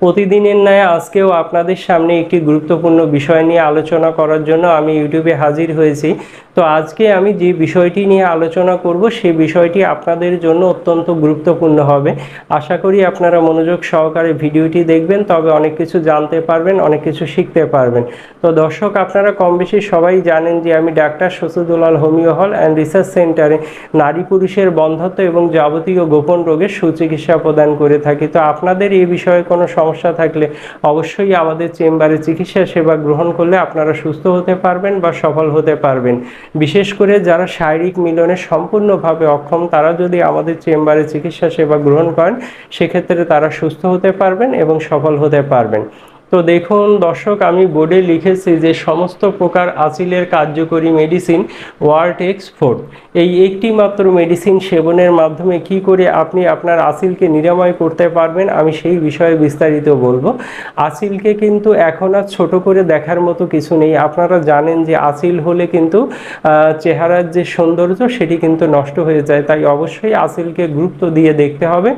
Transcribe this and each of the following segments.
প্রতিদিনের ন্যায় আজকেও আপনাদের সামনে একটি গুরুত্বপূর্ণ বিষয় নিয়ে আলোচনা করার জন্য আমি ইউটিউবে হাজির হয়েছি। তো আজকে আমি যে বিষয়টি নিয়ে আলোচনা করব সেই বিষয়টি আপনাদের জন্য অত্যন্ত গুরুত্বপূর্ণ হবে। আশা করি আপনারা মনোযোগ সহকারে ভিডিওটি দেখবেন, তবে অনেক কিছু জানতে পারবেন, অনেক কিছু শিখতে পারবেন। তো দর্শক, আপনারা কম বেশি সবাই জানেন যে আমি doctor Shasudulal homeo hall and research সেন্টারে নারী পুরুষের বন্ধ্যত্ব এবং যাবতীয় গোপন রোগের সুচিকিৎসা প্রদান করে থাকি। তো আপনাদের এই বিষয়ে কোনো সমস্যা থাকলে অবশ্যই আমাদের চেম্বারে চিকিৎসা সেবা গ্রহণ করলে আপনারা সুস্থ হতে পারবেন বা সফল হতে পারবেন। বিশেষ করে যারা শারীরিক মিলনে সম্পূর্ণভাবে অক্ষম, তারা যদি আমাদের চেম্বারে চিকিৎসা সেবা গ্রহণ করেন, সেক্ষেত্রে তারা সুস্থ হতে পারবেন এবং সফল হতে পারবেন। তো দেখুন দর্শক, আমি বোর্ডে লিখেছি যে সমস্ত প্রকার আচিলের কার্যকরী মেডিসিন ওয়ার্ল্ড এক্স ফোর এই একটি মাত্র মেডিসিন সেবনের মাধ্যমে কি করে আপনি আপনার আচিলকে নিরাময় করতে পারবেন, আমি সেই বিষয়ে বিস্তারিত বলব। আচিলকে কিন্তু এখন আর ছোট করে দেখার মতো কিছু নেই। আপনারা জানেন যে আচিল হলে কিন্তু চেহারার যে সৌন্দর্য সেটি কিন্তু নষ্ট হয়ে যায়। তাই অবশ্যই আচিলকে গুরুত্ব দিয়ে দেখতে হবে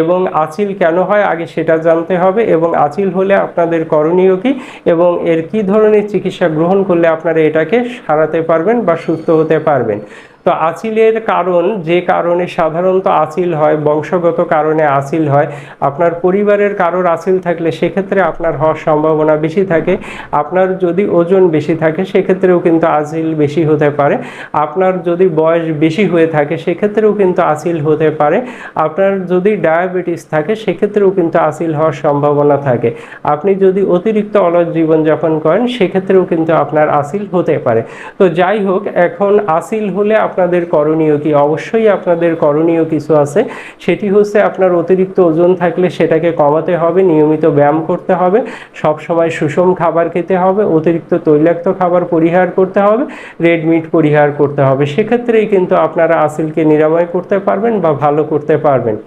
এবং আচিল কেন হয় আগে সেটা জানতে হবে এবং আচিল হলে আপনাদের করণীয় কি এবং এর কি ধরনের চিকিৎসা গ্রহণ করলে আপনারা এটাকে সারাতে পারবেন বা সুস্থ হতে পারবেন? তো আচিলের কারণ, যে কারণে সাধারণত আচিল হয়, বংশগত কারণে আচিল হয়, আপনার পরিবারের কারোর আচিল থাকলে সেক্ষেত্রে আপনার হওয়ার সম্ভাবনা বেশি থাকে। আপনার যদি ওজন বেশি থাকে, সেক্ষেত্রেও কিন্তু আচিল বেশি হতে পারে। আপনার যদি বয়স বেশি হয়ে থাকে, সেক্ষেত্রেও কিন্তু আচিল হতে পারে। আপনার যদি ডায়াবেটিস থাকে, সেক্ষেত্রেও কিন্তু আচিল হওয়ার সম্ভাবনা থাকে। আপনি যদি অতিরিক্ত অলস জীবনযাপন করেন, সেক্ষেত্রেও কিন্তু আপনার আসিল হতে পারে। তো যাই হোক, এখন আসিল হলে আপনাদের করণীয় কি? অবশ্যই আপনাদের করণীয় কিছু আছে। সেটি হচ্ছে আপনার অতিরিক্ত ওজন থাকলে সেটাকে কমাতে হবে, নিয়মিত ব্যায়াম করতে হবে সব সময় সুষম খাবার খেতে হবে, অতিরিক্ত তৈলাক্ত খাবার পরিহার করতে হবে, রেড মিট পরিহার করতে হবে। সেক্ষেত্রেই কিন্তু আপনারা আসিলকে নিরাময় করতে পারবেন বা ভালো করতে পারবেন।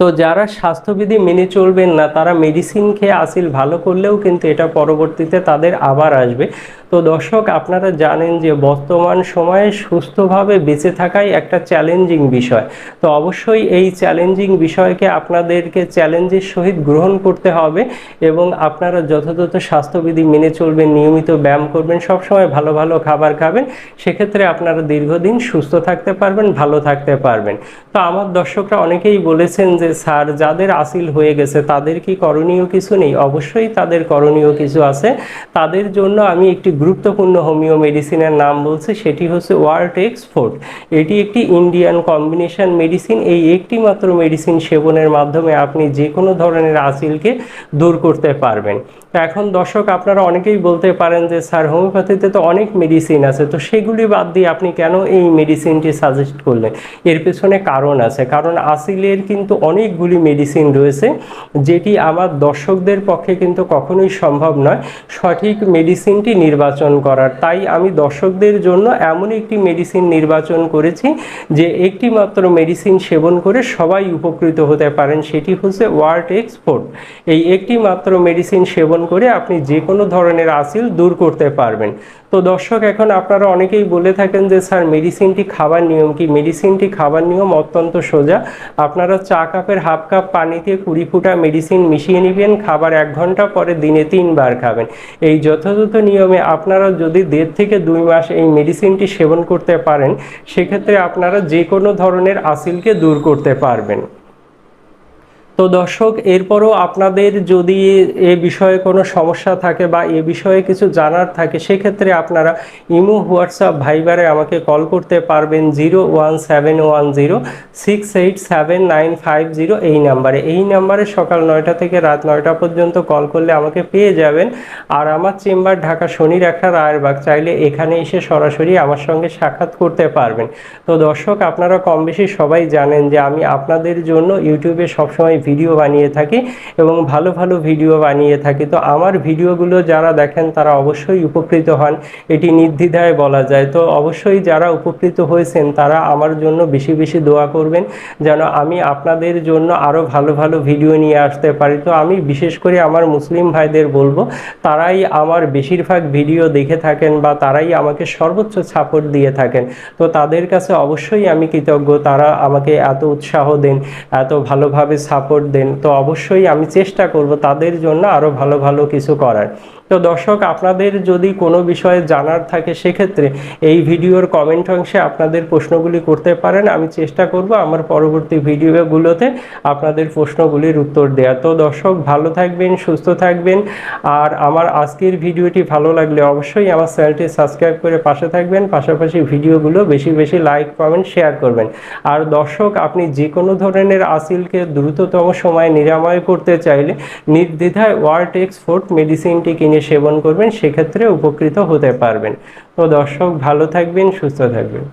তো যারা স্বাস্থ্যবিধি মেনে চলবেন না, তারা মেডিসিন খেয়ে আসিল ভালো করলেও কিন্তু এটা পরবর্তীতে তাদের আবার আসবে। তো দর্শক, আপনারা জানেন যে বর্তমান সময়ে সুস্থভাবে বেঁচে থাকাই একটা চ্যালেঞ্জিং বিষয়। তো অবশ্যই এই চ্যালেঞ্জিং বিষয়কে আপনাদেরকে চ্যালেঞ্জের সহিত গ্রহণ করতে হবে এবং আপনারা যথাযথ স্বাস্থ্যবিধি মেনে চলবেন, নিয়মিত ব্যায়াম করবেন, সবসময় ভালো ভালো খাবার খাবেন, সেক্ষেত্রে আপনারা দীর্ঘদিন সুস্থ থাকতে পারবেন, ভালো থাকতে পারবেন। তো আমার দর্শকরা অনেকেই বলেছেন যে, স্যার, যাদের আসিল হয়ে গেছে, তাদের কি করণীয় কিছু নেই? অবশ্যই তাদের করণীয় কিছু আছে। তাদের জন্য আমি একটি গুরুত্বপূর্ণ হোমিও মেডিসিনের নাম বলছি, সেটি হচ্ছে ওয়ার্ল্ড এক্সপোর্ট এটি একটি ইন্ডিয়ান কম্বিনেশন মেডিসিন। এই একটি মাত্র মেডিসিন সেবনের মাধ্যমে আপনি যে কোনো ধরনের আসিলকে দূর করতে পারবেন। এখন দর্শক, আপনারা অনেকেই বলতে পারেন যে, স্যার, হোমিওপ্যাথিতে তো অনেক মেডিসিন আছে, তো সেগুলি বাদ দিয়ে আপনি কেন এই মেডিসিনটি সাজেস্ট করলেন? এর পেছনে কারণ আছে, কারণ আসিলের কিন্তু অনেকগুলি মেডিসিন রয়েছে, যেটি আমার দর্শকদের পক্ষে কিন্তু কখনোই সম্ভব নয় সঠিক মেডিসিনটি নির্বাচন করার। তাই আমি দর্শকদের জন্য এমন একটি মেডিসিন নির্বাচন করেছি যে একটি মাত্র মেডিসিন সেবন করে সবাই উপকৃত হতে পারেন, সেটি হচ্ছে ওয়ার্ড এক্সপোর্ট এই একটি মাত্র মেডিসিন সেবন করে আপনি যে কোনো ধরনের আসিল দূর করতে পারবেন। তো দর্শক, এখন আপনারা অনেকেই বলে থাকেন যে, স্যার মেডিসিনটি খাবার নিয়ম কি? মেডিসিনটি খাবার নিয়ম অত্যন্ত সোজা। আপনারা চা কাপের হাফ কাপ পানিতে কুড়ি ফুটা মেডিসিন মিশিয়ে নেবেন, খাবার এক ঘণ্টা পরে দিনে তিনবার খাবেন। এই যথাযথ নিয়মে আপনারা যদি দেড় থেকে দুই মাস এই মেডিসিনটি সেবন করতে পারেন, সেক্ষেত্রে আপনারা যে কোনো ধরনের আসিলকে দূর করতে পারবেন। তো দর্শক, এরপরও আপনাদের যদি এ বিষয়ে কোনো সমস্যা থাকে বা এ বিষয়ে কিছু জানার থাকে, সেক্ষেত্রে আপনারা ইমো, হোয়াটসঅ্যাপ, ভাইবারে আমাকে কল করতে পারবেন zero one seven one zero, six eight seven nine five zero এই নাম্বারে। এই নাম্বারে সকাল নয়টা থেকে রাত নয়টা পর্যন্ত কল করলে আমাকে পেয়ে যাবেন। আর আমার চেম্বার ঢাকা শনির একটা রায়েরবাগ, চাইলে এখানে এসে সরাসরি আমার সঙ্গে সাক্ষাৎ করতে পারবেন। তো দর্শক, আপনারা কম বেশি সবাই জানেন যে আমি আপনাদের জন্য ইউটিউবে সবসময় ভিডিও বানিয়ে থাকি এবং ভালো ভালো ভিডিও বানিয়ে থাকি। তো আমার ভিডিওগুলো যারা দেখেন, তারা অবশ্যই উপকৃত হন। এটি নির্দ্বিধায় বলা যায়। তো অবশ্যই যারা উপকৃত হয়েছেন, তারা আমার জন্য বেশি বেশি দোয়া করবেন, যেন আমি আপনাদের জন্য আরও ভালো ভালো ভিডিও নিয়ে আসতে পারি। তো আমি বিশেষ করে আমার মুসলিম ভাইদের বলব, তারাই আমার বেশিরভাগ ভিডিও দেখে থাকেন বা তারাই আমাকে সর্বোচ্চ সাপোর্ট দিয়ে থাকেন। তো তাদের কাছে অবশ্যই আমি কৃতজ্ঞ। তারা আমাকে এত উৎসাহ দেন, এত ভালোভাবে সাপোর্ট দেন তো অবশ্যই আমি চেষ্টা করব তাদের জন্য আরও ভালো ভালো কিছু করার। তো দর্শক, আপনাদের যদি কোনো বিষয়ে জানার থাকে, সেক্ষেত্রে এই ভিডিওর কমেন্ট অংশে আপনাদের প্রশ্নগুলি করতে পারেন। আমি চেষ্টা করব আমার পরবর্তী ভিডিওগুলোতে আপনাদের প্রশ্নগুলির উত্তর দেওয়া তো দর্শক, ভালো থাকবেন, সুস্থ থাকবেন। আর আমার আজকের ভিডিওটি ভালো লাগলে অবশ্যই আমার চ্যানেলটি সাবস্ক্রাইব করে পাশে থাকবেন। পাশাপাশি ভিডিওগুলো বেশি বেশি লাইক, কমেন্ট শেয়ার করবেন। আর দর্শক, আপনি যে কোনো ধরনের আসিলকে দ্রুততম সময়ে নিরাময় করতে চাইলে নির্দ্বিধায় ওয়ার্ড এক্সপোর্ট মেডিসিনটি কিনে সেবন করবেন সেক্ষেত্রে উপকৃত হতে পারবেন। তো দর্শক ভালো থাকবেন সুস্থ থাকবেন।